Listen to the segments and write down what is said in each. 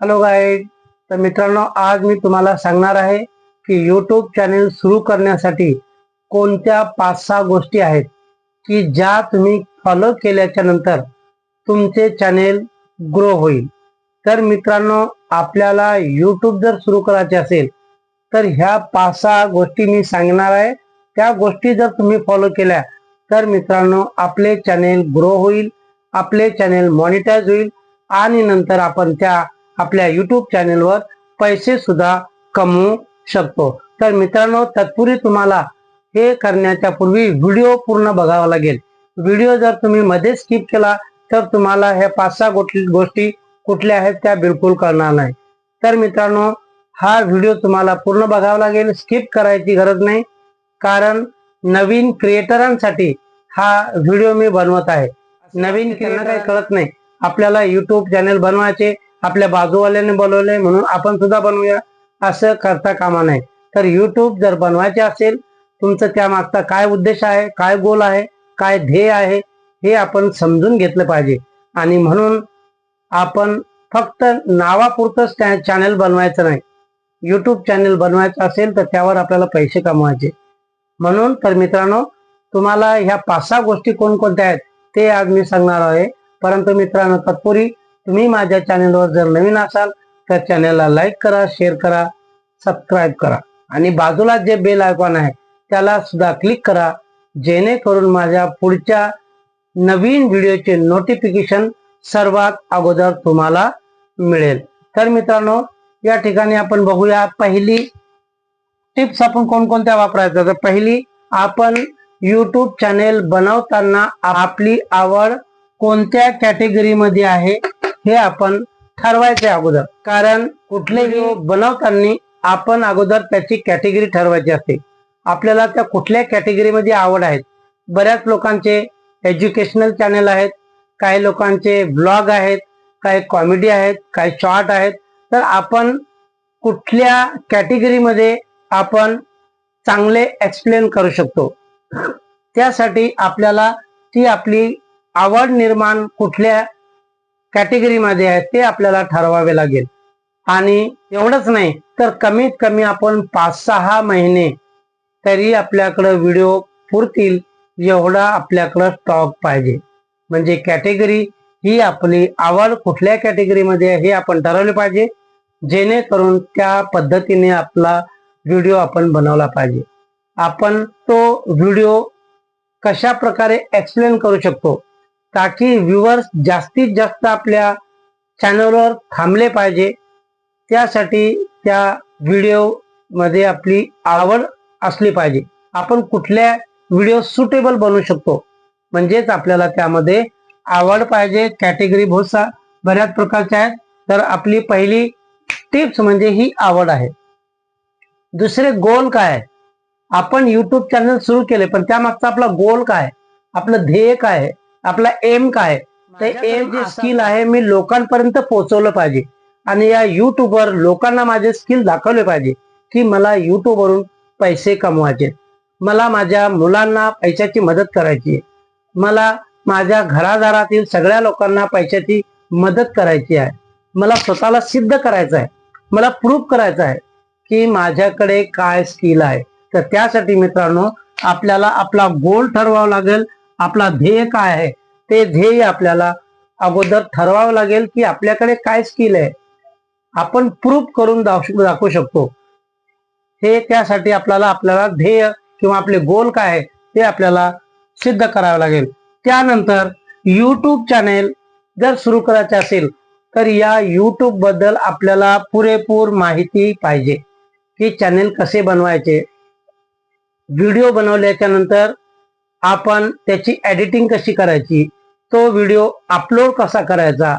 Hello guide तर मित्रांनो आज मी तुम्हाला सांगणार आहे की यूट्यूब चॅनेल सुरू करण्यासाठी कोणत्या पाच सहा गोष्टी आहेत की ज्या तुम्ही फॉलो केल्याच्यानंतर तुमचे चॅनेल ग्रो होईल. तर मित्रांनो आपल्याला यूट्यूब जर सुरू करायचे असेल तर ह्या पाच सहा गोष्टी मी सांगणार आहे. त्या गोष्टी जर तुम्ही फॉलो केल्या तर मित्रांनो आपले चॅनेल ग्रो होईल आपले चॅनेल मॉनिटाईज होईल आणि नंतर आपण त्या आपल्या युट्यूब चॅनेलवर पैसे सुद्धा कमवू शकतो. तर मित्रांनो तत्पूर्वी तुम्हाला हे करण्याच्या पूर्वी व्हिडिओ पूर्ण बघावा लागेल. व्हिडिओ जर तुम्ही मध्ये स्किप केला तर तुम्हाला ह्या पाच सहा गोष्टी कुठल्या आहेत त्या बिलकुल कळणार नाही. तर मित्रांनो हा व्हिडिओ तुम्हाला पूर्ण बघावा लागेल. स्किप करायची गरज नाही. कारण नवीन क्रिएटरांसाठी हा व्हिडिओ मी बनवत आहे. नवीन त्यांना काही कळत नाही. आपल्याला युट्यूब चॅनल बनवायचे आपल्या बाजूवाल्याने बनवले म्हणून आपण सुद्धा बनवूया. असं करता कामा नये. तर युट्यूब जर बनवायचे असेल तुमचं त्यामागचा काय उद्देश आहे काय गोल आहे काय ध्येय आहे हे आपण समजून घेतलं पाहिजे. आणि म्हणून आपण फक्त नावापुरतंच चॅनल बनवायचं नाही. यूट्यूब चॅनल बनवायचं असेल तर त्यावर आपल्याला पैसे कमवायचे. म्हणून तर मित्रांनो तुम्हाला ह्या पाच सहा गोष्टी कोणकोणत्या आहेत ते आज मी सांगणार आहे. परंतु मित्रांनो तत्पूर्वी तुम्ही माझ्या चॅनलवर जर नवीन असाल तर चॅनलला लाईक करा शेअर करा सबस्क्राईब करा. आणि बाजूला जे बेल आयकॉन आहे त्याला सुद्धा क्लिक करा जेणेकरून माझ्या पुढच्या नवीन व्हिडिओचे नोटिफिकेशन सर्वात अगोदर तुम्हाला मिळेल. तर मित्रांनो या ठिकाणी आपण बघूया पहिली टिप्स आपण कोणकोणत्या वापरायच्या तर पहिली आपण यूट्यूब चॅनेल बनवताना आपली आवड कोणत्या कॅटेगरीमध्ये आहे? हे आपण ठरवायचे अगोदर. कारण कुठलेही बनवताना आपण अगोदर त्याची कॅटेगरी ठरवायची असते. आपल्याला त्या कुठल्या कॅटेगरीमध्ये आवड आहेत बऱ्याच लोकांचे एज्युकेशनल चॅनल आहेत काही लोकांचे ब्लॉग आहेत काही कॉमेडी आहेत काही शॉर्ट आहेत. तर आपण कुठल्या कॅटेगरीमध्ये आपण चांगले एक्सप्लेन करू शकतो? त्यासाठी आपल्याला ती आपली आवड निर्माण कुठल्या कॅटेगरीमध्ये आहे ते आपल्याला ठरवावे लागेल. आणि एवढंच नाही तर कमीत कमी आपण पाच सहा महिने तरी आपल्याकडं व्हिडिओ पुरतील एवढा आपल्याकडं स्टॉक पाहिजे. म्हणजे कॅटेगरी ही आपली आवड कुठल्या कॅटेगरीमध्ये आहे हे आपण ठरवले पाहिजे. जेणेकरून त्या पद्धतीने आपला व्हिडिओ आपण बनवला पाहिजे. आपण तो व्हिडिओ कशा प्रकारे एक्सप्लेन करू शकतो? ताकी व्ह्युअर्स जास्तीत जास्त आपल्या चॅनलवर थांबले पाहिजे. त्यासाठी त्या व्हिडिओमध्ये आपली आवड असली पाहिजे. आपण कुठल्या व्हिडिओ सुटेबल बनवू शकतो? म्हणजेच आपल्याला त्यामध्ये आवड पाहिजे कॅटेगरी भोसा बऱ्याच प्रकारच्या आहेत. तर आपली पहिली टिप्स म्हणजे ही आवड आहे. दुसरे गोल काय? आपण युट्यूब चॅनल सुरू केले पण त्यामागचा आपला गोल काय? आपलं ध्येय काय? आहे आपला एम काय? ते एम जे स्किल आहे मी लोकांपर्यंत पोहोचवलं पाहिजे. आणि या युट्यूबवर लोकांना माझे स्किल दाखवले पाहिजे की मला युट्यूबवरून पैसे कमवायचे. मला माझ्या मुलांना पैशाची मदत करायची आहे. मला माझ्या घरादारातील सगळ्या लोकांना पैशाची मदत करायची आहे. मला स्वतःला सिद्ध करायचं आहे. मला प्रूव्ह करायचं आहे की माझ्याकडे काय स्किल आहे. तर त्यासाठी मित्रांनो आपल्याला आपला गोल ठरवावा लागेल. आपला ध्येय काय आहे? ते ध्येय आपल्याला अगोदर ठरवावं लागेल की आपल्याकडे काय स्किल आहे. आपण प्रूफ करून दाखवू शकतो. हे त्यासाठी आपल्याला आपल्याला ध्येय किंवा आपले गोल काय आहे ते आपल्याला सिद्ध करावं लागेल. त्यानंतर यूट्यूब चॅनेल जर सुरू करायचे असेल तर या यूट्यूबबद्दल आपल्याला पुरेपूर माहिती पाहिजे. की चॅनेल कसे बनवायचे? व्हिडिओ बनवल्याच्या नंतर आपण त्याची एडिटिंग कशी करायची तो व्हिडिओ अपलोड कसा करायचा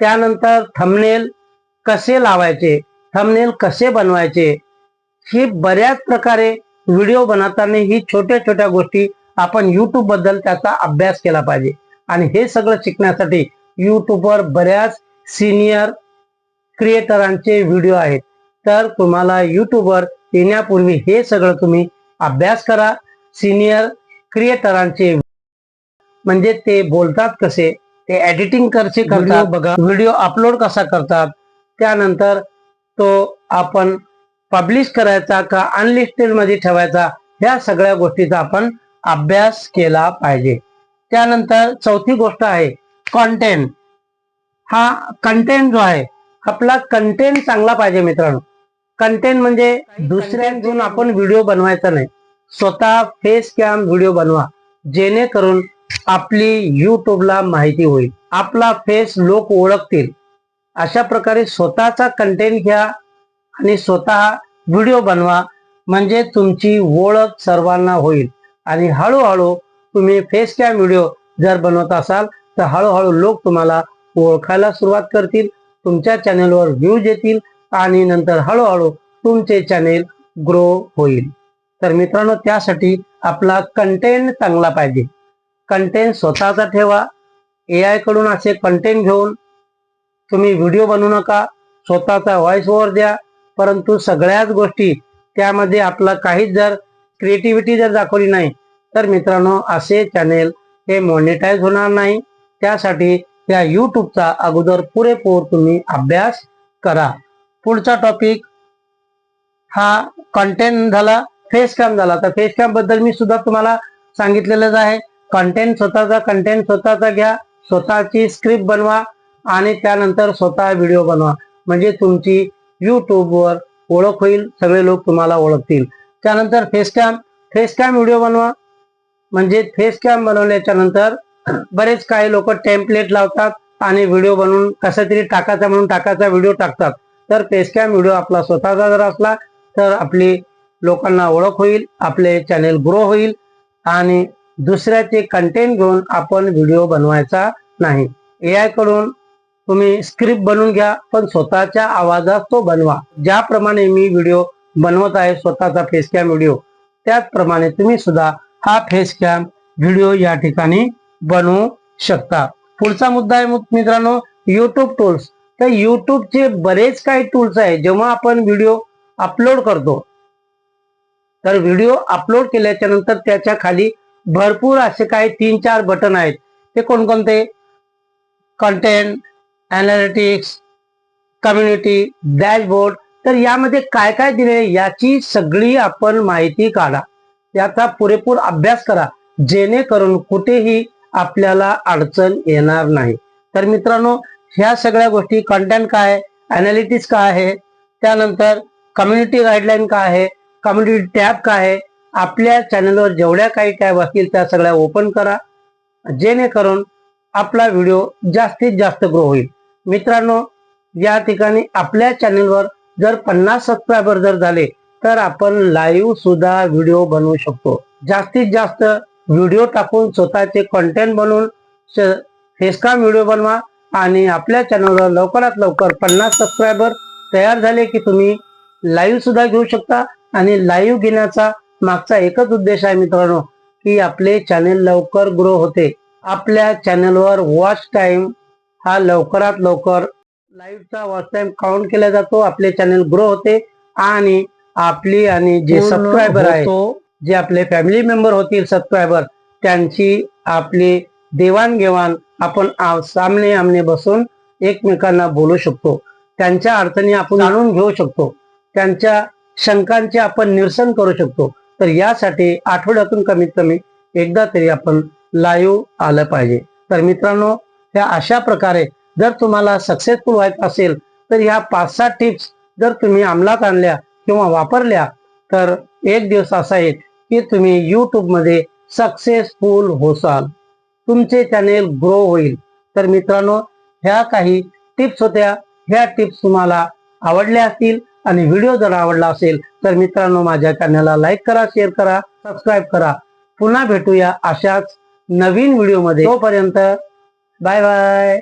त्यानंतर थंबनेल कसे लावायचे थंबनेल कसे बनवायचे ही बऱ्याच प्रकारे व्हिडिओ बनवताना ही छोट्या छोट्या गोष्टी आपण युट्यूबबद्दल त्याचा अभ्यास केला पाहिजे. आणि हे सगळं शिकण्यासाठी युट्यूबवर बऱ्याच सिनियर क्रिएटरांचे व्हिडिओ आहेत. तर तुम्हाला युट्यूबवर येण्यापूर्वी हे सगळं तुम्ही अभ्यास करा. सिनियर क्रिएटरांचे म्हणजे ते बोलतात कसे? ते एडिटिंग कसे करतात बघा. व्हिडिओ अपलोड कसा करतात? त्यानंतर तो आपण पब्लिश करायचा का अनलिस्टेडमध्ये ठेवायचा ह्या सगळ्या गोष्टीचा आपण अभ्यास केला पाहिजे. त्यानंतर चौथी गोष्ट आहे कॉन्टेंट हा कंटेंट जो आहे आपला कंटेंट चांगला पाहिजे मित्रांनो. कंटेंट म्हणजे दुसऱ्यांकडून आपण व्हिडिओ बनवायचा नाही. स्वतः फेस कॅम व्हिडिओ बनवा. जेणेकरून आपली युट्यूबला माहिती होईल. आपला फेस लोक ओळखतील. अशा प्रकारे स्वतःचा कंटेंट घ्या आणि स्वतः व्हिडिओ बनवा. म्हणजे तुमची ओळख सर्वांना होईल. आणि हळूहळू तुम्ही फेस कॅम व्हिडिओ जर बनवत असाल तर हळूहळू लोक तुम्हाला ओळखायला सुरुवात करतील तुमच्या चॅनेलवर व्ह्यूज येतील आणि नंतर हळूहळू तुमचे चॅनेल ग्रो होईल. तर मित्रांनो त्यासाठी आपला कंटेंट चांगला पाहिजे. कंटेंट स्वतःचा ठेवा. ए आयकडून असे कंटेंट घेऊन तुम्ही व्हिडिओ बनवू नका. स्वतःचा व्हॉइस ओव्हर द्या. परंतु सगळ्याच गोष्टी त्यामध्ये आपला काहीच जर क्रिएटिव्हिटी जर दाखवली नाही तर मित्रांनो असे चॅनेल हे मॉनिटाईज होणार नाही. त्यासाठी या यूट्यूबचा अगोदर पुरेपूर तुम्ही अभ्यास करा. पुढचा टॉपिक हा कंटेंट झाला. फेस कॅम झाला. तर फेस कॅमबद्दल मी सुद्धा तुम्हाला सांगितलेलंच आहे. कंटेंट स्वतःचा कंटेंट स्वतःचा घ्या. स्वतःची स्क्रिप्ट बनवा आणि त्यानंतर स्वतः व्हिडिओ बनवा. म्हणजे तुमची यूट्यूबवर ओळख होईल सगळे लोक तुम्हाला ओळखतील. त्यानंतर face cam face cam video बनवा. म्हणजे फेस कॅम बनवल्याच्या नंतर बरेच काही लोक टेम्पलेट लावतात आणि व्हिडिओ बनवून कसं तरी टाकायचा म्हणून टाकायचा व्हिडिओ टाकतात. तर फेस कॅम व्हिडिओ आपला स्वतःचा जर असला तर आपली लोकांना ओळख होईल आपले चॅनेल ग्रो होईल आणि दुसऱ्याचे कंटेंट घेऊन आपण व्हिडिओ बनवायचा नाही. ए आयकडून तुम्ही स्क्रिप्ट बनवून घ्या पण स्वतःच्या आवाजात तो बनवा. ज्याप्रमाणे मी व्हिडिओ बनवत आहे स्वतःचा फेस कॅम व्हिडिओ त्याचप्रमाणे तुम्ही सुद्धा हा फेस कॅम व्हिडिओ या ठिकाणी बनवू शकता. पुढचा मुद्दा आहे मग मित्रांनो युट्यूब टूल्स तर युट्यूबचे बरेच काही टूल्स आहे जेव्हा आपण व्हिडिओ अपलोड करतो तर व्हिडिओ अपलोड केल्याच्यानंतर त्याच्याखाली भरपूर असे काही तीन चार बटन आहेत. ते कोणकोणते? कंटेंट अनालिटिक्स कम्युनिटी डॅशबोर्ड तर यामध्ये काय काय दिले याची सगळी आपण माहिती काढा. याचा पुरेपूर अभ्यास करा. जेणेकरून कुठेही आपल्याला अडचण येणार नाही. तर मित्रांनो ह्या सगळ्या गोष्टी कंटेंट काय आहे अनालिटिक्स काय आहे त्यानंतर कम्युनिटी गाईडलाईन काय आहे कम्युनिटी टॅब काय आहे आपल्या चॅनलवर जेवढ्या काही टॅब असतील त्या सगळ्या ओपन करा. जेणेकरून आपला व्हिडिओ जास्तीत जास्त ग्रो होईल. मित्रांनो या ठिकाणी आपल्या चॅनलवर जर पन्नास सबस्क्रायबर जर झाले तर आपण लाईव्ह सुद्धा व्हिडिओ बनवू शकतो. जास्तीत जास्त व्हिडिओ टाकून स्वतःचे कॉन्टेंट बनवून फेसकाम व्हिडिओ बनवा आणि आपल्या चॅनलवर लवकरात लवकर पन्नास सबस्क्रायबर तयार झाले की तुम्ही लाईव्ह सुद्धा घेऊ शकता. आणि लाईव्ह घेण्याचा मागचा एकच उद्देश आहे मित्रांनो की आपले चॅनेल लवकर ग्रो होते. आपल्या चॅनलवर वॉच टाइम हा लवकरात लवकर लाईव्हचा वॉच टाइम काउंट केला जातो आपले चॅनल ग्रो होते आणि आपली आणि जे सबस्क्रायबर आहे. जे आपले फॅमिली मेंबर होतील सबस्क्रायबर त्यांची आपली देवाणघेवाण आपण सामने आमने बसून एकमेकांना बोलू शकतो. त्यांच्या अडचणी आपण जाणून घेऊ शकतो. त्यांच्या शंकांचे आपण निरसन करू शकतो. तर यासाठी आठवड्यातून कमीत कमी एकदा तरी आपण लाईव्ह आलं पाहिजे. तर मित्रांनो ह्या अशा प्रकारे जर तुम्हाला सक्सेसफुल व्हायचं असेल तर ह्या पाच सहा टिप्स जर तुम्ही अंमलात आणल्या किंवा वापरल्या तर एक दिवस असा येईल की तुम्ही यूट्यूबमध्ये सक्सेसफुल होसाल. तुमचे चॅनेल ग्रो होईल. तर मित्रांनो ह्या काही टिप्स होत्या. ह्या टिप्स तुम्हाला आवडल्या असतील आणि व्हिडिओ जर आवडला असेल तर मित्रांनो माझ्या चॅनलला लाईक करा शेअर करा सबस्क्राईब करा. पुन्हा भेटूया अशाच नवीन व्हिडिओमध्ये. तोपर्यंत बाय बाय.